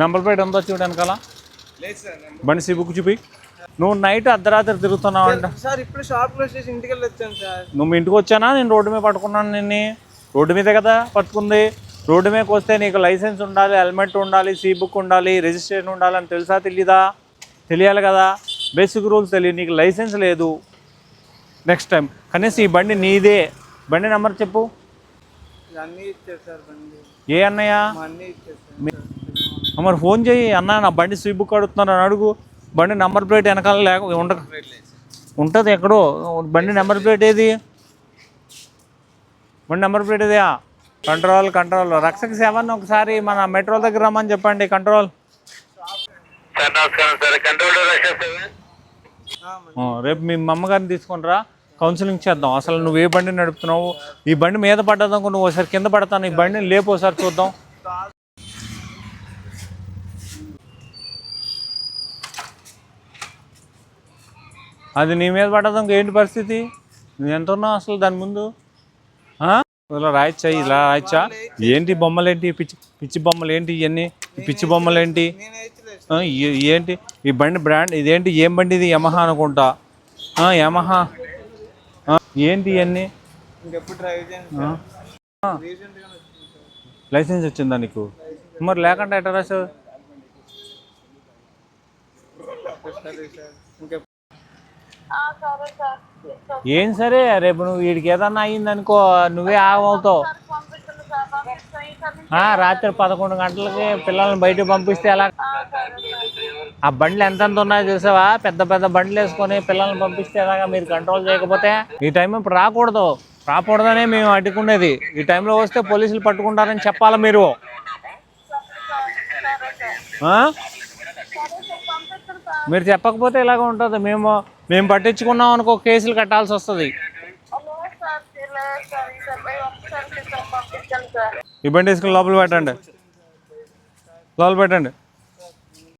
Number plate ఉందో చూడు వెనకాల. లేదు సార్ నెంబర్ బండి సి బుక్ చూపి. నువ్వు నైట్ అర్ధరాత్రి తిరుగుతున్నావు అంట? సార్ ఇప్పుడు షాప్ క్లోజ్ చేసి ఇంటికి వెళ్ళి వచ్చాను సార్. నువ్వు ఇంటికి వచ్చానా? నేను రోడ్డు మీద పట్టుకున్నాను నిన్ను. రోడ్డు మీదే కదా పట్టుకుంది. రోడ్డు మీదకి వస్తే నీకు లైసెన్స్ ఉండాలి హెల్మెట్ ఉండాలి సీ బుక్ ఉండాలి రిజిస్ట్రేషన్ ఉండాలి అని తెలుసా తెలీదా? తెలియాలి కదా. బేసిక్ రూల్స్ తెలియదు. నీకు లైసెన్స్ లేదు. Next time. కనీసం ఈ బండి నీదే. బండి నెంబర్ చెప్పు అన్నీ ఇచ్చారు సార్ బండి ఏ అన్నయ్య? మరి ఫోన్ చేయి అన్న నా బండి సీ బుక్ అడుగుతున్నాను అని అడుగు. బండి నెంబర్ ప్లేట్ వెనకాల లేక ఉండ ఉంటుంది ఎక్కడో. బండి నెంబర్ ప్లేట్ ఏది? బండి నెంబర్ ప్లేట్ ఇదియా కంట్రోల్ కంట్రోల్. రక్షక సేవని ఒకసారి మన మెట్రో దగ్గర రమ్మని చెప్పండి కంట్రోల్. రేపు మీ అమ్మగారిని తీసుకొని రా. కౌన్సిలింగ్ చేద్దాం. అసలు నువ్వు ఏ బండి నడుపుతున్నావు? ఈ బండి మీద పడ్డదనుకో నువ్వు ఒకసారి కింద పడతాను. ఈ బండిని లేపు ఒకసారి చూద్దాం. అది నీ మీద పడ్డదనుకో ఏంటి పరిస్థితి? నువ్వు ఎంత ఉన్నావు అసలు దాని ముందు? ఇలా రాయచ్చా? ఇలా రాయచ్చా? ఏంటి బొమ్మలు ఏంటి పిచ్చి పిచ్చి బొమ్మలు ఏంటి ఇవన్నీ పిచ్చి బొమ్మలు ఏంటి ఏంటి? ఈ బండి బ్రాండ్ ఇదేంటి? ఏం బండి ఇది? యమహా అనుకుంటా. యమహా. వచ్చింది సార్. లైసెన్స్ వచ్చిందా నీకు? మరి లేకుండా ఎట్లా రాసావు? ఏం సరే రేపు నువ్వు వీడికి ఏదన్నా అయ్యిందనుకో నువ్వే ఆగవుతావు పంపించండి సార్. పంపిస్తాం ఈసారి నుంచి ఆ, రాత్రి పదకొండు గంటలకి పిల్లల్ని బయటకు పంపిస్తే ఎలా? ఆ బండ్లు ఎంతెంత ఉన్నాయో చూసావా? పెద్ద పెద్ద బండ్లు వేసుకొని పిల్లల్ని పంపిస్తే ఎలాగా మీరు కంట్రోల్ చేయకపోతే ఈ టైం ఇప్పుడు రాకూడదు. రాకూడదనే మేము అడ్డుకునేది. ఈ టైంలో వస్తే పోలీసులు పట్టుకుంటారని చెప్పాలి మీరు? మీరు చెప్పకపోతే ఇలాగ ఉంటుంది. మేము మేము పట్టించుకున్నాం అనుకో కేసులు కట్టాల్సి వస్తుంది. ఈ బండి తీసుకుని లోపల పెట్టండి. లోపల పెట్టండి.